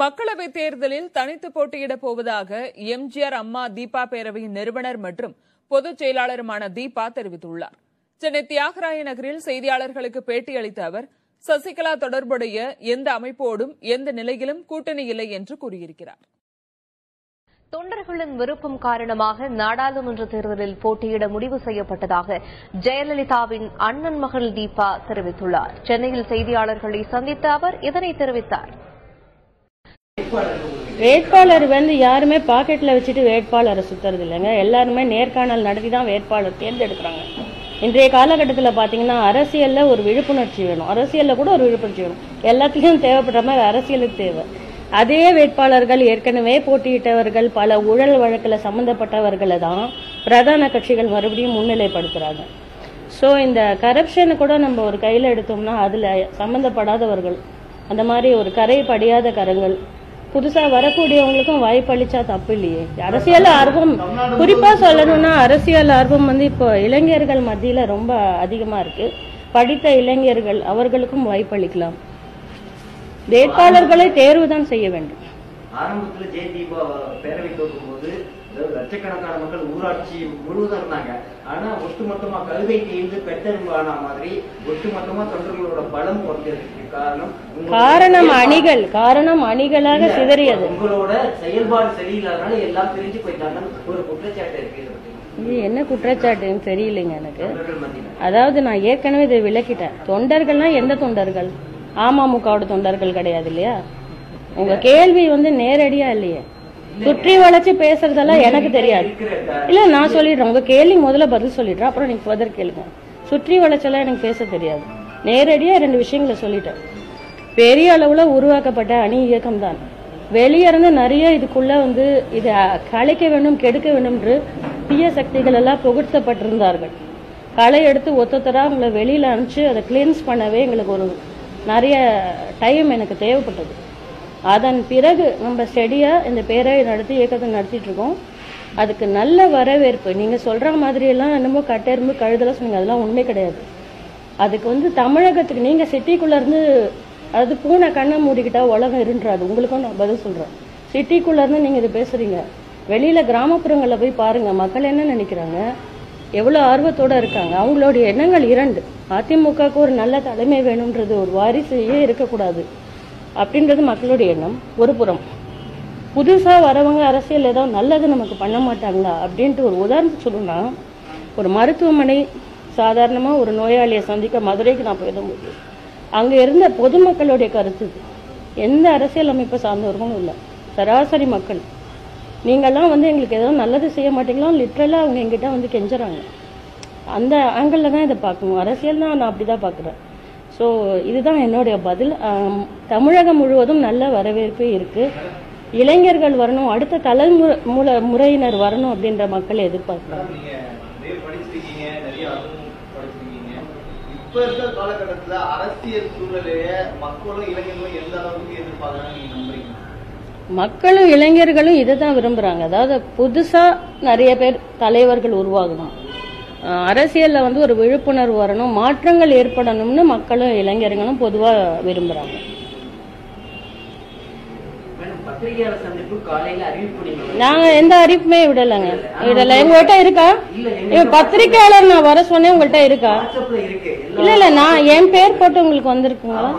மக்களவைத் தேர்தலில் தனித்து போட்டியிடப் போவதாக எம்ஜிஆர் அம்மா தீபா பேரவையின் நிறுவனர் மற்றும் பொதுச் செயலாளருமான தீபா தெரிவித்துள்ளார். சென்னை தியாகராய நகரில் செய்தியாளர்களுக்கு பேட்டியளித்த அவர் சசிகலா தொடர்புடைய எந்த அமைப்போடும் எந்த நிலையிலும் கூட்டணி இல்லை என்று கூறியிருக்கிறார். தொண்டர்களின் விருப்பம் காரணமாக நாடாளுமன்ற தேர்தலில் போட்டியிட முடிவு செய்யப்பட்டதாக ஜெயலலிதாவின் அண்ணன் மகள் தீபா தெரிவித்துள்ளார். சென்னையில் செய்தியாளர்களை சந்தித்த அவர் இதனை தெரிவித்தார். வேட்பாளர் வந்து யாருமே பாக்கெட்ல வச்சுட்டு வேட்பாளரை சுத்துறது இல்லைங்க. எல்லாருமே நேர்காணல் நடத்தி தான் வேட்பாளர் தேர்ந்தெடுக்கிறாங்க. இன்றைய காலகட்டத்தில் பார்த்தீங்கன்னா அரசியலில் ஒரு விழிப்புணர்ச்சி வேணும். அரசியலில் கூட ஒரு விழிப்புணர்ச்சி வேணும். எல்லாத்துலேயும் தேவைப்படுற மாதிரி அரசியலுக்கு தேவை. அதே வேட்பாளர்கள் ஏற்கனவே போட்டியிட்டவர்கள் பல ஊழல் வழக்கில் சம்மந்தப்பட்டவர்களை தான் பிரதான கட்சிகள் மறுபடியும் முன்னிலைப்படுத்துகிறாங்க ஸோ இந்த கரப்ஷனை கூட நம்ம ஒரு கையில் எடுத்தோம்னா அதில் சம்மந்தப்படாதவர்கள் அந்த மாதிரி ஒரு கரை படியாத கரங்கள் புதுசா வரக்கூடியவங்களுக்கும் வாய்ப்பளிச்சா தப்பு இல்லையே அரசியல் ஆர்வம் குறிப்பா சொல்லணும்னா அரசியல் ஆர்வம் வந்து இப்போ இளைஞர்கள் மத்தியில ரொம்ப அதிகமா இருக்கு. படித்த இளைஞர்கள் அவர்களுக்கும் வாய்ப்பளிக்கலாம் வேட்பாளர்களை தேர்வு தான் செய்ய வேண்டும். ஆரம்பத்துல ஜெய தீபா பேரவை போது லட்சக்கணக்கான மக்கள் ஊராட்சி முழுவதும் இருந்தாங்க. ஆனா ஒட்டுமொத்தமா கழுதை தேய்ந்து பெட்டெரும்பு ஆன மாதிரி ஒட்டுமொத்தமா தொண்டர்களோட பலம் குறைஞ்சதுக்கு காரணம் காரணம் அணிகள் காரணம் அணிகளாக சிதறியது. உங்களோட செயல்பாடு சரியில்லாதனால எல்லாம் பிரிஞ்சு போயிட்டாங்கன்னு ஒரு குற்றச்சாட்டு இருக்கு இதை என்ன குற்றச்சாட்டுன்னு தெரியலைங்க எனக்கு. அதாவது நான் ஏற்கனவே இதை விளக்கிட்டேன். தொண்டர்கள்னா எந்த தொண்டர்கள்? அமமுகவோட தொண்டர்கள் கிடையாது இல்லையா? உங்க கேள்வி வந்து நேரடியா இல்லையே. சுற்றி வளைச்சு பேசுறதெல்லாம் எனக்கு தெரியாது. இல்ல நான் சொல்லிடுறேன். உங்க கேள்வி முதல்ல பதில் சொல்லிடுறேன். அப்புறம் நீங்க ஃபர்தர் கேளுங்க. சுற்றி வளைச்செல்லாம் எனக்கு பேச தெரியாது. நேரடியா ரெண்டு விஷயங்களை சொல்லிட்டேன். பெரிய அளவுல உருவாக்கப்பட்ட அணி இயக்கம் தான் வெளியே இருந்து நிறைய இதுக்குள்ள வந்து இதை கலைக்க வேண்டும் கெடுக்க வேண்டும் என்று தீய சக்திகள் எல்லாம் புகுத்தப்பட்டிருந்தார்கள். களை எடுத்து ஒத்தொத்தரா அவங்கள வெளியில அனுப்பிச்சு அதை கிளீன்ஸ் பண்ணவே எங்களுக்கு ஒரு நிறைய டைம் எனக்கு தேவைப்பட்டது. அதன் பிறகு நம்ம ஸ்டெடியாக இந்த பேராய் நடத்தி இயக்கத்தை நடத்திட்டு இருக்கோம் அதுக்கு நல்ல வரவேற்பு. நீங்கள் சொல்கிற மாதிரியெல்லாம் என்னமோ கட்டெரும்பு கழுதெல்லாம் சொன்னீங்க. அதெல்லாம் உண்மை கிடையாது. அதுக்கு வந்து தமிழகத்துக்கு நீங்கள் சிட்டிக்குள்ளேருந்து அதாவது பூனை கண்ணை மூடிக்கிட்டா உலகம் இருன்றாது. உங்களுக்கும் நான் பதில் சொல்கிறேன் சிட்டிக்குள்ளேருந்து நீங்கள் இது பேசுறீங்க. வெளியில் கிராமப்புறங்களில் போய் பாருங்கள் மக்கள் என்ன நினைக்கிறாங்க? எவ்வளோ ஆர்வத்தோட இருக்காங்க. அவங்களுடைய எண்ணங்கள் இரண்டு. அதிமுகவுக்கு ஒரு நல்ல தலைமை வேணுன்றது ஒரு வாரிசையே இருக்கக்கூடாது. அப்படின்றது மக்களுடைய எண்ணம். ஒரு புறம் புதுசாக வரவங்க அரசியல் ஏதோ நல்லது நமக்கு பண்ண மாட்டாங்களா? அப்படின்ட்டு ஒரு உதாரணத்துக்கு சொல்லணும்னா ஒரு மருத்துவமனை சாதாரணமாக ஒரு நோயாளியை சந்திக்க மதுரைக்கு நான் போயிடும்போது அங்கே இருந்த பொதுமக்களுடைய கருத்து எந்த அரசியல் அமைப்பை சார்ந்தவர்களும் இல்லை. சராசரி மக்கள். நீங்கள்லாம் வந்து எங்களுக்கு ஏதோ நல்லது செய்ய மாட்டீங்களோ? லிட்ரலாக அவங்க எங்கிட்ட வந்து கெஞ்சுறாங்க. அந்த ஆங்கிளில் தான் இதை பார்க்கணும். அரசியல் தான் நான் அப்படிதான் பார்க்குறேன். ஸோ இதுதான் என்னுடைய பதில். தமிழகம் முழுவதும் நல்ல வரவேற்பு இருக்கு. இளைஞர்கள் வரணும் அடுத்த தலைமுறை முறை- முறையினர் வரணும் அப்படின்ற மக்களை எதிர்பார்க்குறாங்க. இப்ப இருக்கிற காலகட்டத்துல அரசியல் சூழ்நிலைய மக்களும் இளைஞர்களும் எந்த அளவுக்கு எதிர்பார்க்கறாங்க நீங்க நம்புறீங்க? மக்களும் இளைஞர்களும் இதை தான் விரும்புறாங்க. அதாவது புதுசா நிறைய பேர் தலைவர்கள் உருவாகணும். அரசியலில் வந்து ஒரு விழிப்புணர்வு வரணும் மாற்றங்கள் ஏற்படணும்னு மக்களும் இளைஞர்களும் பொதுவாக விரும்புகிறாங்க மேடம், பத்திரிகையாளர் சந்திப்பு காலையில அறிவிப்பு நீங்க எந்த அறிவிப்புமே விடலைங்க. விடல. உங்கள்கிட்ட இருக்கா? பத்திரிக்கையாளர் நான் வர சொன்னேன் உங்கள்கிட்ட இருக்கா? இல்ல இல்ல நான் என் பேர் போட்டு உங்களுக்கு வந்திருக்குங்களா.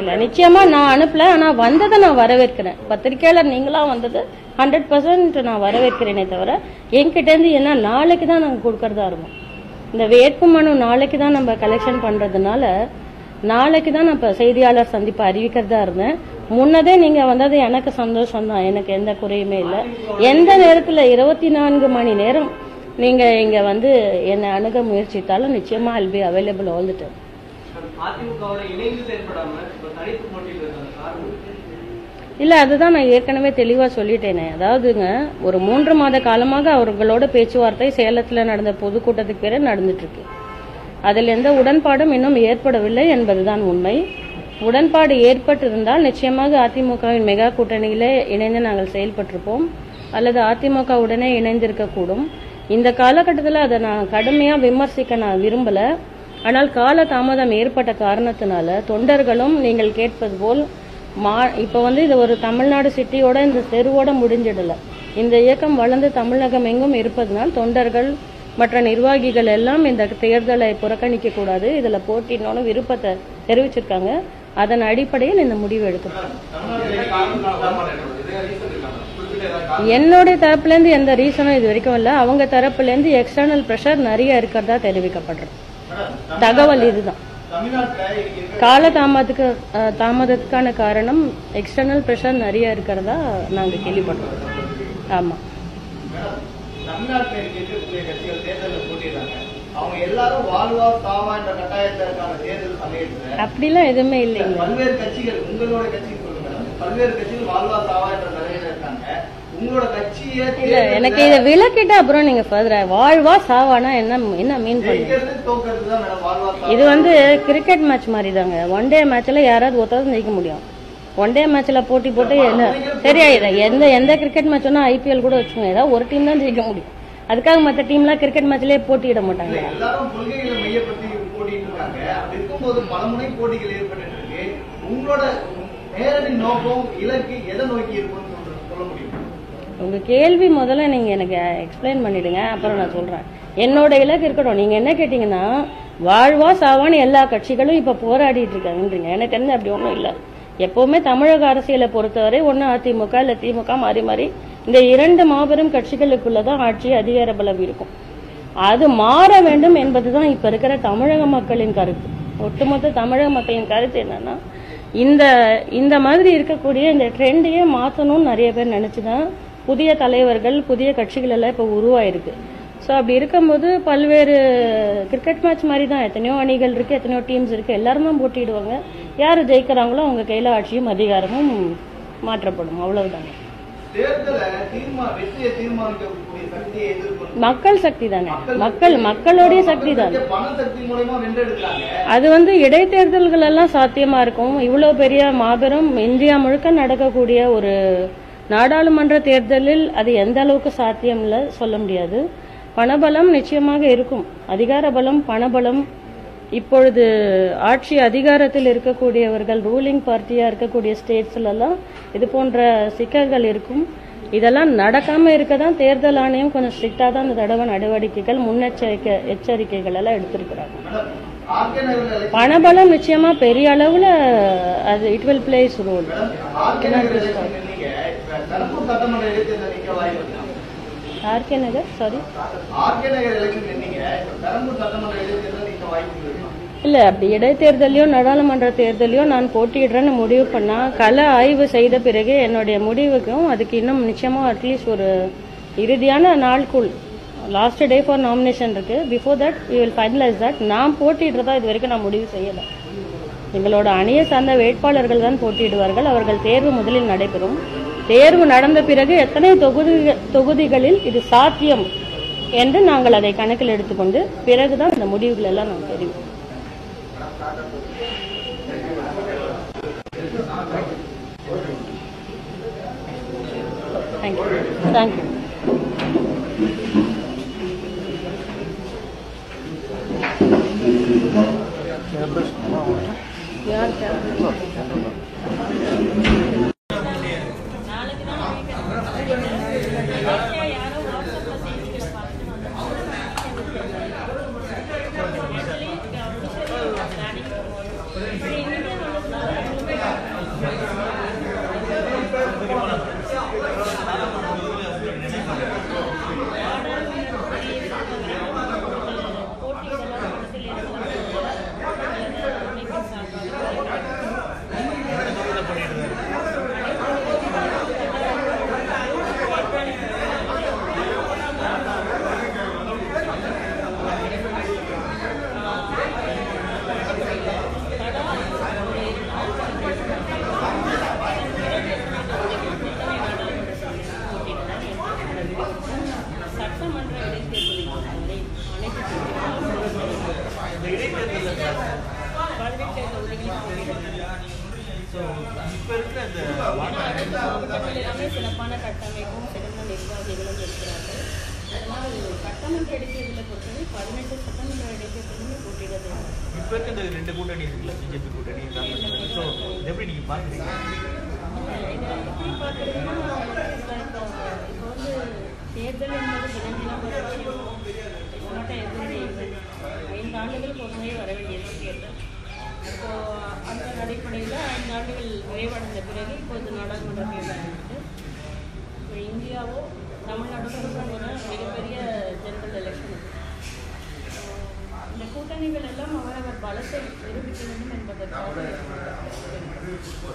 இல்ல நிச்சயமா நான் அனுப்பல ஆனா வந்ததை நான் வரவேற்கிறேன். பத்திரிக்கையாளர் நீங்களா வந்தது ஹண்ட்ரட் பர்சன்ட் நான் வரவேற்கிறேனே தவிர என்கிட்ட இருந்து என்ன நாளைக்கு தான் நாங்க கொடுக்கறதா இருக்கும். இந்த வேட்பு மனு நாளைக்கு தான் நம்ம கலெக்ஷன் பண்றதுனால நாளைக்கு தான் நான் இப்ப செய்தியாளர் சந்திப்பு அறிவிக்கிறதா இருந்தேன். முன்னதே நீங்க வந்தது எனக்கு சந்தோஷம் தான் எனக்கு எந்த குறையுமே இல்லை. எந்த நேரத்துல இருபத்தி நான்கு மணி நேரம் நீங்க இங்க வந்து என்னை அணுக முயற்சித்தாலும் நிச்சயமா I'll be available all the time. அதிமுகவோட இணைந்து செயல்படாம இப்ப தனித்து போட்டியில் இருக்கிற காரணம்? இல்ல அதுதான் நான் ஏற்கனவே தெளிவா சொல்லிட்டேனே. அதாவதுங்க ஒரு மூன்று மாத காலமாக அவர்களோட பேச்சுவார்த்தை சேலத்துல நடந்த பொதுக்கூட்டத்துக்கு பிறகு நடந்துட்டு இருக்கு. அதில் எந்த உடன்பாடும் இன்னும் ஏற்படவில்லை என்பதுதான் உண்மை. உடன்பாடு ஏற்பட்டிருந்தால் நிச்சயமாக அதிமுகவின் மெகா கூட்டணியிலே இணைந்து நாங்கள் செயல்பட்டிருப்போம். அல்லது அதிமுக உடனே இணைந்திருக்கக்கூடும். இந்த காலகட்டத்தில் அதை நான் கடுமையாக விமர்சிக்க நான் விரும்பல. ஆனால் கால தாமதம் ஏற்பட்ட காரணத்தினால தொண்டர்களும் நீங்கள் கேட்பது போல் மா இப்போ வந்து இது ஒரு தமிழ்நாடு சிட்டியோட இந்த தெருவோட முடிஞ்சிடலை. இந்த இயக்கம் வளர்ந்து தமிழகம் எங்கும் இருப்பதனால் தொண்டர்கள் மற்ற நிர்வாகிகள் எல்லாம் இந்த தேர்தலை புறக்கணிக்க கூடாது இதில் போட்டினோன்னு விருப்பத்தை தெரிவிச்சிருக்காங்க. அதன் அடிப்படையில் இந்த முடிவு எடுக்கப்படும். என்னுடைய தரப்புல இருந்து எந்த ரீசனும் இது வரைக்கும் இல்ல. அவங்க தரப்புல இருந்து எக்ஸ்டர்னல் பிரஷர் நிறைய இருக்கிறதா தெரிவிக்கப்படுறது தகவல் இதுதான். கால தாமதத்துக்கு தாமதத்துக்கான காரணம் எக்ஸ்டர்னல் ப்ரெஷர் நிறைய இருக்கிறதா நாங்க கேள்விப்பட்டோம். ஆமா. அவங்க எல்லாரும் வாழ்வா சாவா என்ற கட்டாயத்திற்கான தேர்தல் சமயத்துல. அப்படிலாம் எதுவுமே இல்லைங்க. பல்வேறு கட்சிகள் உங்களோட கட்சி சொல்லுங்க பல்வேறு கட்சிகள் வாழ்வா சாவா என்ற நிலையில இருக்காங்க. இல்ல எனக்கு இதை விளக்கிட்டு அப்புறம் நீங்க ஃபர்தர் வாழ்வா சாவானா என்ன என்ன மீன் பண்ணுங்க இது வந்து கிரிக்கெட் மேட்ச் மாதிரி தாங்க ஒன் டே மேட்ச்ல யாராவது ஒருத்தர் ஜெயிக்க முடியும். ஒன் டே மேட்ச்ல போட்டி போட்டு என்ன சரியா எந்த எந்த கிரிக்கெட் மேட்ச் வேணா ஐபிஎல் கூட வச்சுக்கோங்க. ஏதாவது ஒரு டீம் தான் ஜெயிக்க முடியும். அதுக்காக மற்ற டீம்லாம் கிரிக்கெட் மேட்ச்லயே போட்டியிட மாட்டாங்க. எல்லாரும் கொள்கைகளை மையப்படுத்தி போட்டிட்டு இருக்காங்க. அப்படி இருக்கும்போது பலமுனை போட்டிகள் ஏற்பட்டு இருக்கு. உங்களோட நேரடி நோக்கம் இலக்கு எதை நோக்கி இருக்கும்னு சொல்ற- சொல்ல முடியும்? உங்க கேள்வி முதல்ல நீங்க எனக்கு எக்ஸ்பிளைன் பண்ணிடுங்க அப்புறம் நான் சொல்றேன். என்னோட இலக்கு இருக்கட்டும். நீங்க என்ன கேட்டீங்கன்னா வாழ்வா சாவான்னு எல்லா கட்சிகளும் இப்ப போராடிட்டு இருக்காங்கன்றீங்க. எனக்கு தெரிஞ்ச அப்படி ஒண்ணும் இல்ல. எப்பவுமே தமிழக அரசியலை பொறுத்தவரை ஒண்ணு அதிமுக இல்ல திமுக மாறி மாறி இந்த இரண்டு மாபெரும் கட்சிகளுக்குள்ளதான் ஆட்சி அதிகார பலம் இருக்கும். அது மாற வேண்டும் என்பதுதான் இப்ப இருக்கிற தமிழக மக்களின் கருத்து. ஒட்டுமொத்த தமிழக மக்களின் கருத்து என்னன்னா இந்த இந்த மாதிரி இருக்கக்கூடிய இந்த ட்ரெண்டையே மாற்றணும்னு நிறைய பேர் நினைச்சுதான் புதிய தலைவர்கள் புதிய கட்சிகள் எல்லாம் இப்ப உருவாயிருக்கு. ஸோ அப்படி இருக்கும்போது பல்வேறு கிரிக்கெட் மேட்ச் மாதிரி தான் எத்தனையோ அணிகள் இருக்கு எத்தனையோ டீம்ஸ் இருக்கு எல்லாரும் தான் போட்டிடுவாங்க யார் ஜெயிக்கிறாங்களோ அவங்க கையில ஆட்சியும் அதிகாரமும் மாற்றப்படும். அவ்வளவுதாங்க மக்கள் சக்தி தானே. மக்கள் மக்களுடைய சக்தி தானே. அது வந்து இடைத்தேர்தல்கள் எல்லாம் சாத்தியமா இருக்கும். இவ்வளவு பெரிய மாபெரும் இந்தியா முழுக்க நடக்கக்கூடிய ஒரு நாடாளுமன்ற தேர்தலில் அது எந்த அளவுக்கு சாத்தியம் இல்ல சொல்ல முடியாது. பணபலம் நிச்சயமாக இருக்கும். அதிகார பலம் பணபலம் இப்பொழுது ஆட்சி அதிகாரத்தில் இருக்கக்கூடியவர்கள் ரூலிங் பார்ட்டியா இருக்கக்கூடிய ஸ்டேட்ஸ்ல எல்லாம் இது போன்ற சிக்கல்கள் இருக்கும். இதெல்லாம் நடக்காம இருக்க தான் தேர்தல் ஆணையம் கொஞ்சம் ஸ்ட்ரிக்டா தான் இந்த தடவை நடவடிக்கைகள் முன்னெச்சரிக்கை எச்சரிக்கைகள் எல்லாம் எடுத்திருக்கிறாங்க. பணபலம் நிச்சயமா பெரிய அளவுல அது it will plays role? R K Nagar sorry R K Nagar election இல்லை இல்ல அப்படி இடைத்தேர்தலையோ நாடாளுமன்ற தேர்தலையோ நான் போட்டியிடுறேன்னு முடிவு பண்ணா கல ஆய்வு செய்த பிறகு என்னுடைய முடிவுக்கும் அதுக்கு இன்னும் நிச்சயமா அட்லீஸ்ட் ஒரு இறுதியான நாளுக்குள் லாஸ்ட் டே ஃபார் நாமினேஷன் இருக்கு. Before that we will finalise that நான் போட்டியிடுறதா இது வரைக்கும் நான் முடிவு செய்யலை. எங்களோட அணியை சார்ந்த வேட்பாளர்கள் தான் போட்டியிடுவார்கள். அவர்கள் தேர்வு முதலில் நடைபெறும். தேர்வு நடந்த பிறகு எத்தனை தொகுதி தொகுதிகளில் இது சாத்தியம் என்று நாங்கள் அதை கணக்கில் எடுத்துக்கொண்டு பிறகுதான் இந்த முடிவுகள் எல்லாம் நாம் தெரிவிப்போம் தேங்க்யூ தேங்க்யூ யார் எல்லாமே சிறப்பான கட்டமைப்பும் சிறந்த நிர்வாகிகளும் இருக்கிறார்கள் அதனால் சட்டமன்ற இடைத்தேர்தலை பொறுத்தவரை பதினெட்டு சட்டமன்ற இடைத்தேர்தலுமே போட்டியிடது இப்ப இருக்க இந்த ரெண்டு கூட்டணி இருக்குல்ல பிஜேபி கூட்டணி கூட்டணி ஸோ எப்படி நீங்கள் பாக்குறீங்க எப்படி பார்க்குறதுன்னா இப்போ இப்போ வந்து தேர்தல் என்பது தினம் தினம் ஒரு விஷயம் இப்போ மட்டும் எதுவுமே இல்லை ஐந்து ஆண்டுகள் ஒரு வர வேண்டியது இப்போ அந்த அடிப்படையில் ஐந்து ஆண்டுகள் நிறைவடைந்த பிறகு இப்போது நாடாளுமன்ற தேர்தல் இருக்குது இப்போ இந்தியாவோ தமிழ்நாடோ மிகப்பெரிய ஜெனரல் எலெக்ஷன் இந்த கூட்டணிகள் எல்லாம் அவரவர் பலத்தை நிரூபிக்க வேண்டும் என்பதற்காக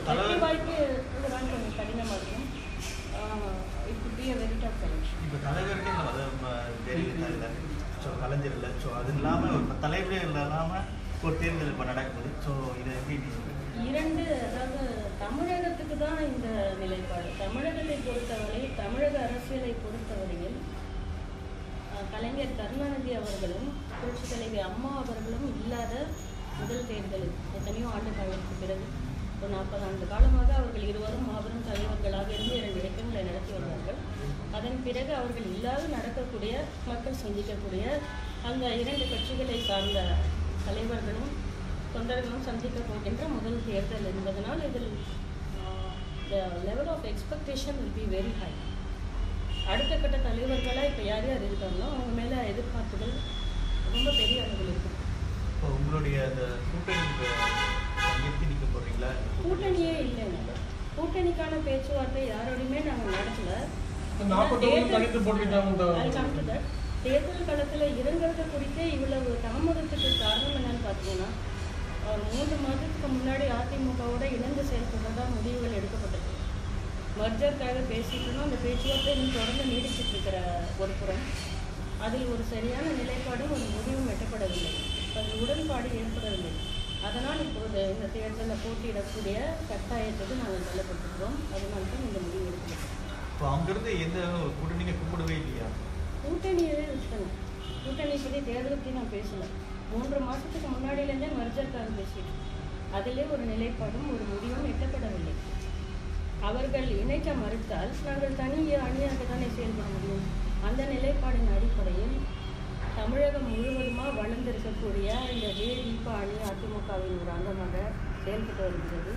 வெற்றி வாய்ப்பு இதுதான் கொஞ்சம் கடினமாக இருக்கும். It be a very tough election இப்ப ஸோ கலைஞர் இல்லை ஸோ அது இல்லாமல் ஒரு தலைவரே இல்லாமல் ஒரு தேர்தல் இப்போ நடக்குது. ஸோ இதை எப்படி இரண்டு அதாவது தமிழகத்துக்கு தான் இந்த நிலைப்பாடு. தமிழகத்தை பொறுத்தவரை தமிழக அரசியலை பொறுத்தவரையில் கலைஞர் கருணாநிதி அவர்களும் புரட்சி தலைவி அம்மா அவர்களும் இல்லாத முதல் தேர்தல் எத்தனையோ ஆண்டு காலத்துக்கு பிறகு ஒரு நாற்பது ஆண்டு காலமாக அவர்கள் இருவரும் மாபெரும் தலைவர்களாக இருந்து இரண்டு இயக்கங்களை நடத்தி வந்தார்கள் அதன் பிறகு அவர்கள் இல்லாது நடக்கக்கூடிய மக்கள் சந்திக்கக்கூடிய அந்த இரண்டு கட்சிகளை சார்ந்த தலைவர்களும் தொண்டர்களும் சந்திக்க போகின்ற முதல் தேர்தல் என்பதனால் இதில் level of expectation will be very high அடுத்த கட்ட தலைவர்களாக இப்போ யார் யார் இருக்காங்களோ அவங்க மேலே எதிர்பார்ப்புகள் ரொம்ப பெரிய அளவில் இருக்கும். இப்போ உங்களுடைய அந்த கூட்டணி கூட்டணிக்கான பேச்சுவார்த்தை யாரோடையுமே நாங்கள் நடத்தல. தேர்தல் களத்தில் இறங்குறது குறித்தே இவ்வளவு தாமதத்துக்கு காரணம் என்னன்னு பார்த்தீங்கன்னா ஒரு மூன்று மாதத்துக்கு முன்னாடி அதிமுகவோட இணைந்து செயல்படுறதா முடிவுகள் எடுக்கப்பட்டது. மர்ஜருக்காக பேசிட்டு இருந்தோம். அந்த பேச்சுவார்த்தை இன்னும் தொடர்ந்து நீடிச்சிட்டு இருக்கிற ஒரு புறம். அதில் ஒரு சரியான நிலைப்பாடும் ஒரு முடிவும் எட்டப்படவில்லை. அதில் உடன்பாடு ஏற்படவில்லை. அதனால் இப்போது இந்த தேர்தலில் போட்டியிடக்கூடிய கட்டாயத்துக்கு நாங்கள் தள்ளப்பட்டிருக்கிறோம். அதனால தான் இந்த முடிவு எடுக்கிறோம் இப்போ அங்கிருந்து எந்த ஒரு கூட்டணிக்கு கூப்பிடவே இல்லையா? கூட்டணியே வச்சுக்கோங்க. கூட்டணி பற்றி தேர்தலை பற்றி நான் பேசல. மூன்று மாதத்துக்கு முன்னாடியிலேருந்தே மர்ஜருக்காக பேசிட்டு அதிலே ஒரு நிலைப்பாடும் ஒரு முடிவும் எட்டப்படவில்லை. அவர்கள் இணைக்க மறுத்தால் நாங்கள் தனியே அணியாக தானே செயல்பட முடியும். அந்த நிலைப்பாடின் அடிப்படையில் தமிழகம் முழுவதுமாக வளர்ந்திருக்கக்கூடிய இந்த ஜே தீபா அணி அதிமுகவின் ஒரு அங்கமாக செயல்பட்டு வருகிறது.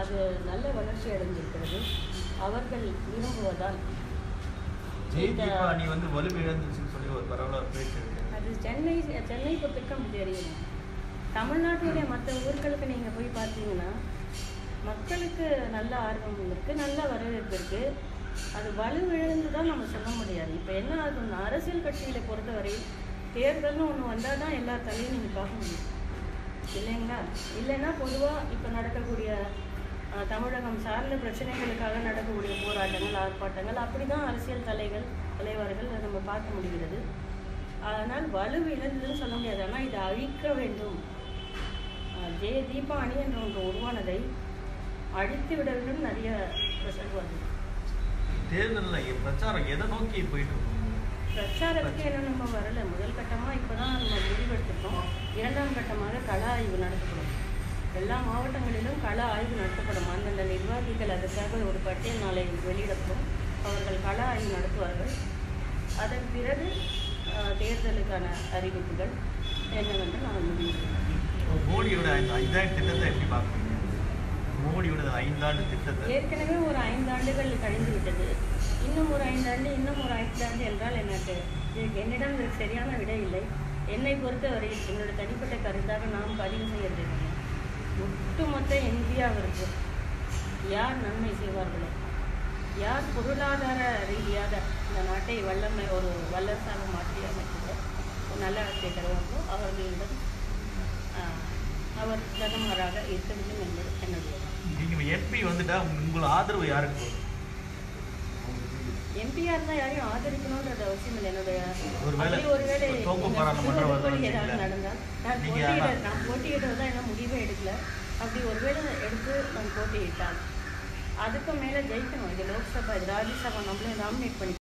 அது நல்ல வளர்ச்சி அடைந்திருக்கிறது. அவர்கள் விரும்புவதால் அணி வந்து வலுவிழந்துச்சுன்னு சொல்லி ஒரு பரவலாக அது சென்னை சென்னை பொறுத்திருக்க அப்படி தெரியும். தமிழ்நாட்டுடைய மற்ற ஊர்களுக்கு நீங்கள் போய் பார்த்தீங்கன்னா மக்களுக்கு நல்ல ஆர்வம் இருக்குது நல்ல வரவேற்பு இருக்குது அது வலுவிழந்து தான் நம்ம சொல்ல முடியாது. இப்போ என்ன ஆகுதுன்னா அரசியல் கட்சிகளை பொறுத்தவரை தேர்தல்னு ஒன்று வந்தால் தான் எல்லா தலையும் நீங்கள் பார்க்க முடியும். இல்லைங்களா? இல்லைன்னா பொதுவாக இப்போ நடக்கக்கூடிய தமிழகம் சார்ந்த பிரச்சனைகளுக்காக நடக்கக்கூடிய போராட்டங்கள் ஆர்ப்பாட்டங்கள் அப்படி தான் அரசியல் தலைகள் தலைவர்கள் நம்ம பார்க்க முடிகிறது. அதனால் வலு சொல்ல முடியாது. ஆனால் இதை அழிக்க வேண்டும். ஜெய தீபா அணி என்ற ஒன்று உருவானதை அழித்து விட வேண்டும். நிறைய ப்ரெஷர் வருது தேர்தலில் பிரச்சாரம் எதை நோக்கி போயிட்டு இருக்கு பிரச்சாரத்துக்கு என்ன நம்ம வரல. முதல் கட்டமாக இப்போ தான் நம்ம முடிவெடுத்துட்டோம் இரண்டாம் கட்டமாக கள ஆய்வு நடத்தப்படும். எல்லா மாவட்டங்களிலும் கள ஆய்வு நடத்தப்படும். அந்தந்த நிர்வாகிகள் அதற்காக ஒரு பட்டியல் நாளை வெளியிடப்படும். அவர்கள் கள ஆய்வு நடத்துவார்கள். அதன் பிறகு தேர்தலுக்கான அறிவிப்புகள் என்னவென்று நாங்கள் முடிவு மோடியோட இந்த திட்டத்தை எப்படி பார்க்குறீங்க? மோடியோட ஐந்தாண்டு திட்டத்தை? ஏற்கனவே ஒரு ஐந்து ஆண்டுகள் கழிந்து விட்டது. இன்னும் ஒரு ஐந்தாண்டு இன்னும் ஒரு ஐந்தாண்டு என்றால் எனக்கு இதுக்கு என்னிடம் இதுக்கு சரியான விடை இல்லை. என்னை பொறுத்தவரை என்னோட தனிப்பட்ட கருத்தாக நாம் பதிவு செய்யறது ஒட்டுமொத்த இந்தியாவிற்கு யார் நன்மை செய்வார்களோ? யார் பொருளாதார ரீதியாக இந்த நாட்டை வல்லமை ஒரு வல்லரசாக மாற்றி அமைக்கிற ஒரு நல்ல ஆட்சியை தருவார்களோ அவர்களிடம் அவர் பிரதமராக இருக்க வேண்டும் என்பது என்னுடைய நீங்க எம்பி வந்துட்டா உங்க- உங்களோட ஆதரவு யாருக்கு போகும் எம்பிஆர் தான் யாரையும் ஆதரிக்கணும்ன்றது அவசியம் இல்லை. என்னுடைய ஒருவேளை அப்படி ஒருவேளை ஏதாவது? நடந்தால் நான் போட்டியிட நான் போட்டியிடுறதா என்ன முடிவே எடுக்கல. அப்படி ஒருவேளை எடுத்து நான் போட்டியிட்டால் அதுக்கு மேலே ஜெயிக்கணும். இது லோக்சபா இது ராஜ்யசபா நம்மளே நாமினேட் பண்ணி